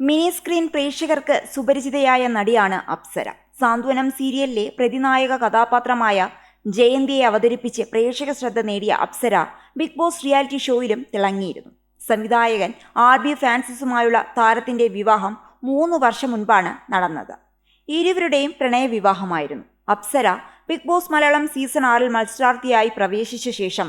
Mini screen പ്രേക്ഷകർക്ക് സുപരിചിതയായ നടിയാണ് അപ്സര. സാന്ത്വനം സീരിയലിലെ പ്രതിനായക കഥാപാത്രമായ ജയന്തിയെ അവതരിപ്പിച്ച് പ്രേക്ഷക ശ്രദ്ധ നേടിയ അപ്സര ബിഗ് ബോസ് റിയാലിറ്റി ഷോയിലും തിളങ്ങിയിരുന്നു. സംവിധായകൻ ആർ ബി ഫ്രാൻസിസുമായുള്ള താരത്തിന്റെ വിവാഹം മൂന്ന് വർഷം മുൻപാണ് നടന്നത്. ഇരുവരുടെയും പ്രണയവിവാഹമായിരുന്നു. Apsara Bigg Boss Malayalam season ആറിൽ മത്സരാർത്ഥിയായി പ്രവേശിച്ച ശേഷം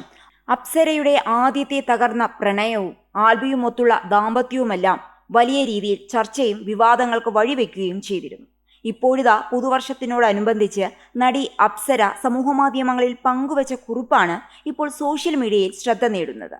അപ്സരയുടെ ആദ്യത്തെ തകർന്ന പ്രണയവും ആൽബിയുമൊത്തുള്ള ദാമ്പത്യവുമെല്ലാം വലിയ രീതിയിൽ ചർച്ചയും വിവാദങ്ങൾക്ക് വഴിവെക്കുകയും ചെയ്തിരുന്നു. ഇപ്പോഴിതാ പുതുവർഷത്തിനോടനുബന്ധിച്ച് നടി അപ്സര സമൂഹമാധ്യമങ്ങളിൽ പങ്കുവച്ച കുറിപ്പാണ് ഇപ്പോൾ സോഷ്യൽ മീഡിയയിൽ ശ്രദ്ധ നേടുന്നത്.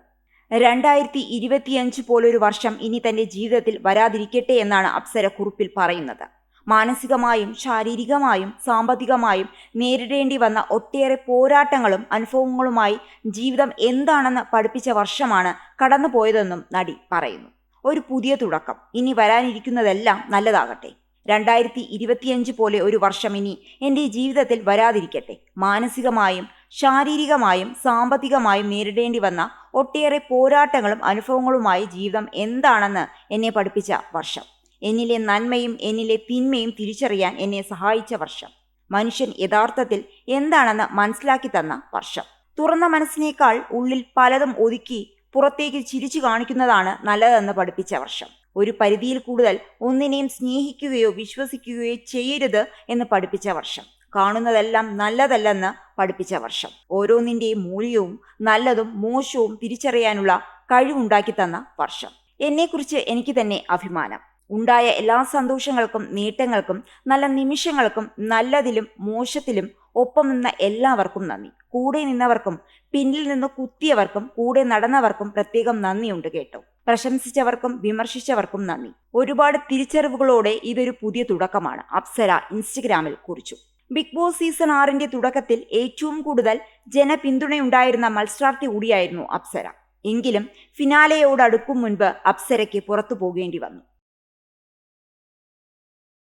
രണ്ടായിരത്തി ഇരുപത്തിയഞ്ച് പോലൊരു വർഷം ഇനി തന്റെ ജീവിതത്തിൽ വരാതിരിക്കട്ടെ എന്നാണ് അപ്സര കുറിപ്പിൽ പറയുന്നത്. മാനസികമായും ശാരീരികമായും സാമ്പത്തികമായും നേരിടേണ്ടി വന്ന ഒട്ടേറെ പോരാട്ടങ്ങളും അനുഭവങ്ങളുമായി ജീവിതം എന്താണെന്ന് പഠിപ്പിച്ച വർഷമാണ് കടന്നുപോയതെന്നും നടി പറയുന്നു. ഒരു പുതിയ തുടക്കം. ഇനി വരാനിരിക്കുന്നതെല്ലാം നല്ലതാകട്ടെ. രണ്ടായിരത്തി ഇരുപത്തിയഞ്ച് പോലെ ഒരു വർഷം ഇനി എന്റെ ജീവിതത്തിൽ വരാതിരിക്കട്ടെ. മാനസികമായും ശാരീരികമായും സാമ്പത്തികമായും നേരിടേണ്ടി വന്ന ഒട്ടേറെ പോരാട്ടങ്ങളും അനുഭവങ്ങളുമായി ജീവിതം എന്താണെന്ന് എന്നെ പഠിപ്പിച്ച വർഷം. എന്നിലെ നന്മയും എന്നിലെ തിന്മയും തിരിച്ചറിയാൻ എന്നെ സഹായിച്ച വർഷം. മനുഷ്യൻ യഥാർത്ഥത്തിൽ എന്താണെന്ന് മനസ്സിലാക്കി തന്ന വർഷം. തുറന്ന മനസ്സിനേക്കാൾ ഉള്ളിൽ പലതും ഒതുക്കി പുറത്തേക്ക് ചിരിച്ചു കാണിക്കുന്നതാണ് നല്ലതെന്ന് പഠിപ്പിച്ച വർഷം. ഒരു പരിധിയിൽ കൂടുതൽ ഒന്നിനെയും സ്നേഹിക്കുകയോ വിശ്വസിക്കുകയോ ചെയ്യരുത് എന്ന് പഠിപ്പിച്ച വർഷം. കാണുന്നതെല്ലാം നല്ലതല്ലെന്ന് പഠിപ്പിച്ച വർഷം. ഓരോന്നിന്റെയും മൂല്യവും നല്ലതും മോശവും തിരിച്ചറിയാനുള്ള കഴിവുണ്ടാക്കി തന്ന വർഷം. എന്നെക്കുറിച്ച് എനിക്ക് തന്നെ അഭിമാനം. ഉണ്ടായ എല്ലാ സന്തോഷങ്ങൾക്കും നേട്ടങ്ങൾക്കും നല്ല നിമിഷങ്ങൾക്കും നല്ലതിലും മോശത്തിലും ഒപ്പം നിന്ന എല്ലാവർക്കും നന്ദി. കൂടെ നിന്നവർക്കും പിന്നിൽ നിന്ന് കുത്തിയവർക്കും കൂടെ നടന്നവർക്കും പ്രത്യേകം നന്ദിയുണ്ട് കേട്ടോ. പ്രശംസിച്ചവർക്കും വിമർശിച്ചവർക്കും നന്ദി. ഒരുപാട് തിരിച്ചറിവുകളോടെ ഇതൊരു പുതിയ തുടക്കമാണ്. അപ്സര ഇൻസ്റ്റഗ്രാമിൽ കുറിച്ചു. ബിഗ് ബോസ് സീസൺ ആറിന്റെ തുടക്കത്തിൽ ഏറ്റവും കൂടുതൽ ജനപിന്തുണയുണ്ടായിരുന്ന മത്സരാർത്ഥി കൂടിയായിരുന്നു അപ്സര. എങ്കിലും ഫിനാലയോടടുക്കും മുൻപ് അപ്സരയ്ക്ക് പുറത്തു പോകേണ്ടി വന്നു.